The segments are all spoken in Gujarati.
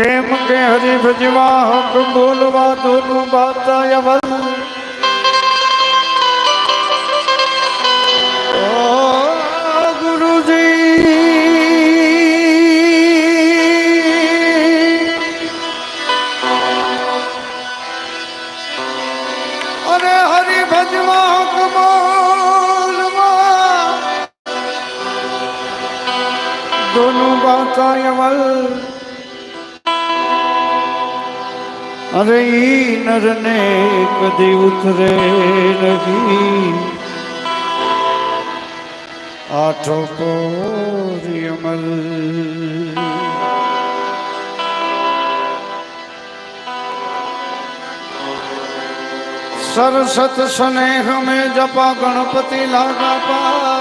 કેમ કે હરી ભજવા હક બોલવા દોનું બાતાય ગુરુજી. અરે હરિ ભજવા હક બોલવા દોનું બાતાય વલ અરે ઈ નરને કદી ઉતરે નહીં. આઠો કોરી અમલ. સરસત સ્નેહ में જપા ગણપતિ લાગા પાય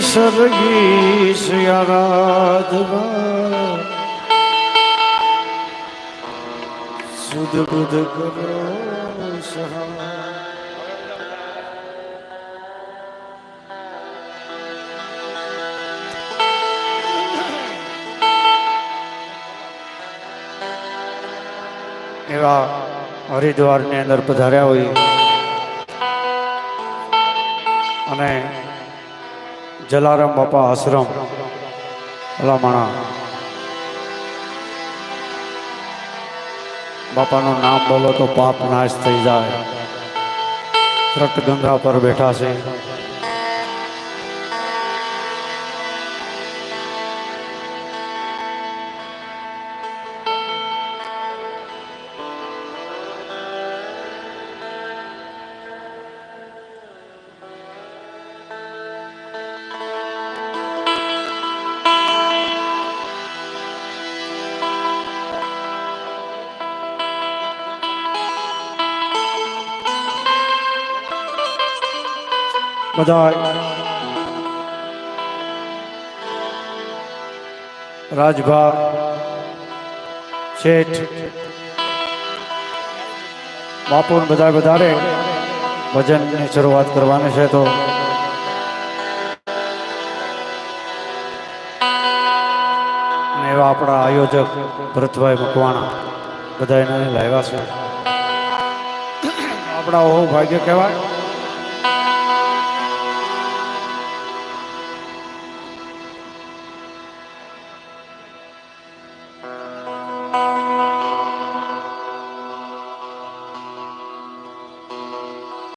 ગીસ આરાધવા સુધ બુધ કરો સહાય. એવા હરિદ્વારની અંદર પધાર્યા હોય. અને જલારામ બાપા આશ્રમ. અલામણા. બાપાનું નામ બોલો તો પાપ નાશ થઈ જાય. ત્રટ ગંગા પર બેઠા છે. બધા રાજભા શેઠ બાપુ બધા વધારે ભજનની શરૂઆત કરવાની છે તો. એવા આપણા આયોજક ભરતભાઈ મકવાણા બધા એને લાવ્યા છે. આપણા ઓહો ભાગ્ય કહેવાય.